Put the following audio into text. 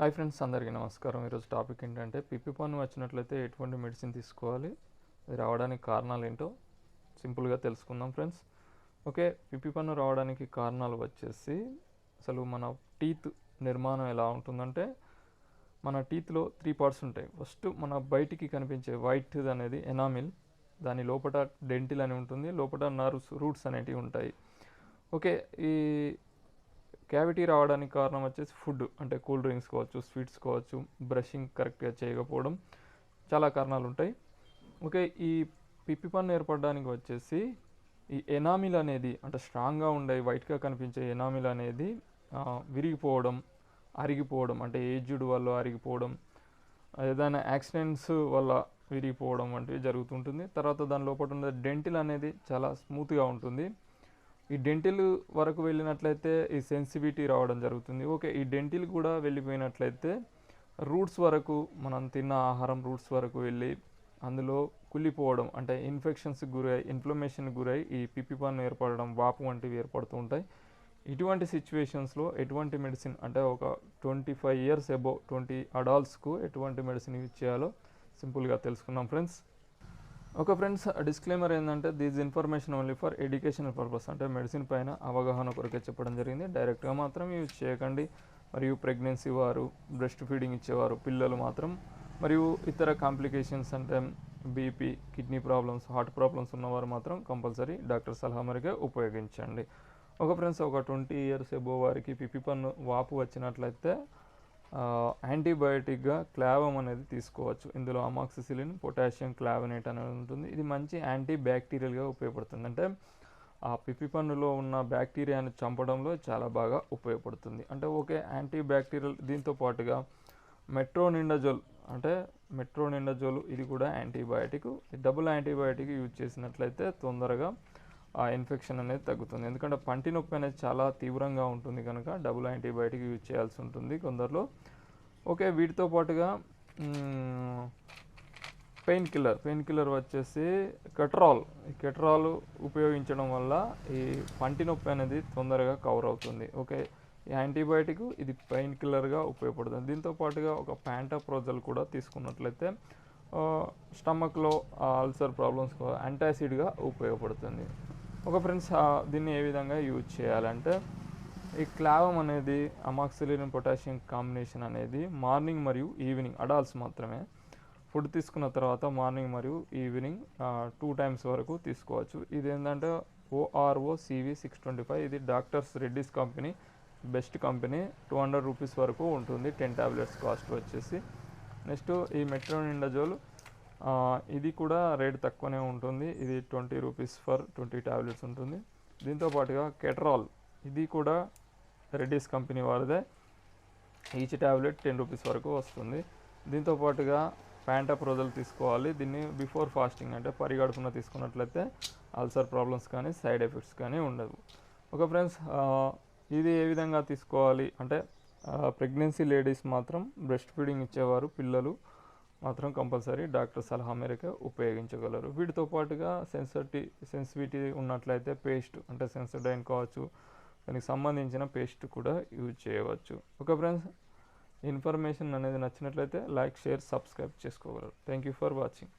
Hi friends అందరికీ నమస్కారం. ఈరోజు టాపిక్ ఏంటంటే పిప్పి పన్ను వచ్చినట్లయితే ఎటువంటి మెడిసిన్ తీసుకోవాలి అది రావడానికి కారణాలు ఏంటో సింపుల్గా తెలుసుకుందాం ఫ్రెండ్స్. ఓకే పిప్పి పన్ను రావడానికి కారణాలు వచ్చేసి అసలు మన టీత్ నిర్మాణం ఎలా ఉంటుందంటే మన టీత్లో త్రీ పార్ట్స్ ఉంటాయి. ఫస్ట్ మన బయటికి కనిపించే వైట్ అనేది ఎనామిల్ దాని లోపల డెంటిల్ అని ఉంటుంది లోపల నర్వ్స్ రూట్స్ అనేటివి ఉంటాయి. ఓకే ఈ క్యావిటీ రావడానికి కారణం వచ్చేసి ఫుడ్ అంటే కూల్ డ్రింక్స్ కావచ్చు స్వీట్స్ కావచ్చు బ్రషింగ్ కరెక్ట్గా చేయకపోవడం చాలా కారణాలు ఉంటాయి. ఓకే ఈ పిప్పి పన్ను ఏర్పడడానికి వచ్చేసి ఈ ఎనామిల్ అనేది అంటే స్ట్రాంగ్గా ఉండే వైట్గా కనిపించే ఎనామిల్ అనేది విరిగిపోవడం అరిగిపోవడం అంటే ఏజ్డ్ వల్ల అరిగిపోవడం ఏదైనా యాక్సిడెంట్స్ వల్ల విరిగిపోవడం వంటివి జరుగుతుంటుంది. తర్వాత దాని లోపల ఉన్న డెంటిల్ అనేది చాలా స్మూత్గా ఉంటుంది. ఈ డెంటిల్ వరకు వెళ్ళినట్లయితే ఈ సెన్సిటివిటీ రావడం జరుగుతుంది. ఓకే ఈ డెంటిల్ కూడా వెళ్ళిపోయినట్లయితే రూట్స్ వరకు మనం తిన్న ఆహారం రూట్స్ వరకు వెళ్ళి అందులో కుళ్ళిపోవడం అంటే ఇన్ఫెక్షన్స్ గురై ఇన్ఫ్లమేషన్ గురై ఈ పిప్పి పన్ను ఏర్పడడం వాపు వంటివి ఏర్పడుతూ ఉంటాయి. ఇటువంటి సిచ్యువేషన్స్లో ఎటువంటి మెడిసిన్ అంటే ఒక twenty five years above twenty అడాల్ట్స్కు ఎటువంటి మెడిసిన్ యూజ్ చేయాలో సింపుల్గా తెలుసుకున్నాం ఫ్రెండ్స్ ఒక ఫ్రెండ్స్ డిస్క్లైమర్ ఏంటంటే these information only for educational purpose అంటే మెడిసిన్ పైన అవగాహన కొరకే చెప్పడం జరిగింది. డైరెక్ట్గా మాత్రం యూజ్ చేయకండి. మరియు ప్రెగ్నెన్సీ వారు బ్రెస్ట్ ఫీడింగ్ ఇచ్చేవారు పిల్లలు మాత్రం. మరియు ఇతర కాంప్లికేషన్స్ అంటే BP kidney problems heart problems ఉన్నవారు మాత్రం కంపల్సరీ డాక్టర్ సలహా మేరకే ఉపయోగించండి. ఒక ఫ్రెండ్స్ ఒక ట్వంటీ ఇయర్స్ ఎబో వారికి పిప్పి పన్ను వాపు వచ్చినట్లయితే యాంటీబయాటిక్గా క్లావం అనేది తీసుకోవచ్చు. ఇందులో అమాక్సిసిలిన్ పొటాషియం క్లావనేట్ అనేది ఉంటుంది. ఇది మంచి యాంటీ బ్యాక్టీరియల్గా ఉపయోగపడుతుంది. అంటే ఆ పిప్పి పన్నులో ఉన్న బ్యాక్టీరియాను చంపడంలో చాలా బాగా ఉపయోగపడుతుంది. అంటే ఓకే యాంటీ బ్యాక్టీరియల్ దీంతో పాటుగా మెట్రోనిండజోల్ అంటే మెట్రోనిండజోల్ ఇది కూడా యాంటీబయాటిక్. డబుల్ యాంటీబయాటిక్ యూజ్ చేసినట్లయితే తొందరగా ఆ ఇన్ఫెక్షన్ అనేది తగ్గుతుంది. ఎందుకంటే పంటి నొప్పి అనేది చాలా తీవ్రంగా ఉంటుంది కనుక డబుల్ యాంటీబయాటిక్ యూజ్ చేయాల్సి ఉంటుంది కొందరిలో. ఓకే వీటితో పాటుగా పెయిన్ కిల్లర్. పెయిన్ కిల్లర్ వచ్చేసి కెట్రాల్. ఈ కెట్రాల్ ఉపయోగించడం వల్ల ఈ పంటి నొప్పి అనేది తొందరగా కవర్ అవుతుంది. ఓకే ఈ యాంటీబయాటిక్ ఇది పెయిన్ కిల్లర్గా ఉపయోగపడుతుంది. దీంతో పాటుగా ఒక ప్యాంటాప్రోజల్ కూడా తీసుకున్నట్లయితే స్టమక్లో అల్సర్ ప్రాబ్లమ్స్ యాంటాసిడ్గా ఉపయోగపడుతుంది. ఒక ఫ్రెండ్స్ దీన్ని ఏ విధంగా యూజ్ చేయాలంటే ఈ క్లావం అనేది అమాక్సిలిన్ పొటాషియం కాంబినేషన్ అనేది మార్నింగ్ మరియు ఈవినింగ్ అడాల్ట్స్ మాత్రమే. ఫుడ్ తీసుకున్న తర్వాత మార్నింగ్ మరియు ఈవినింగ్ టూ టైమ్స్ వరకు తీసుకోవచ్చు. ఇది ఏంటంటే ఓఆర్ఓ సివి సిక్స్ ట్వంటీ ఫైవ్ ఇది doctor's Reddy's company best company two hundred rupees వరకు ఉంటుంది టెన్ టాబ్లెట్స్ కాస్ట్ వచ్చేసి. నెక్స్ట్ ఈ మెట్రోనిండజోల్ ఇది కూడా రేట్ తక్కువనే ఉంటుంది. ఇది twenty rupees for twenty tablets ఉంటుంది. దీంతో పాటుగా కెట్రాల్ ఇది కూడా రెడ్డిస్ కంపెనీ వారిదే. ఈచ్ ట్యాబ్లెట్ టెన్ రూపీస్ వరకు వస్తుంది. దీంతో పాటుగా ప్యాంటాప్రోజల్ తీసుకోవాలి. దీన్ని బిఫోర్ ఫాస్టింగ్ అంటే పరిగడుపున తీసుకున్నట్లయితే అల్సర్ ప్రాబ్లమ్స్ కానీ సైడ్ ఎఫెక్ట్స్ కానీ ఉండదు ఒక ఫ్రెండ్స్ ఇది ఏ విధంగా తీసుకోవాలి అంటే ప్రెగ్నెన్సీ లేడీస్ మాత్రం బ్రెస్ట్ ఫీడింగ్ ఇచ్చేవారు పిల్లలు. మాత్రం కంపల్సరీ డాక్టర్ సలహా మేరకు ఉపయోగించగలరు. వీటితో పాటుగా సెన్సిటి సెన్సిటివిటీ ఉన్నట్లయితే పేస్ట్ అంటే సెన్సడైన్ కావచ్చు దానికి సంబంధించిన పేస్ట్ కూడా యూజ్ చేయవచ్చు. ఓకే ఫ్రెండ్స్ ఇన్ఫర్మేషన్ అనేది నచ్చినట్లయితే లైక్ షేర్ సబ్స్క్రైబ్ చేసుకోగలరు. Thank you for watching.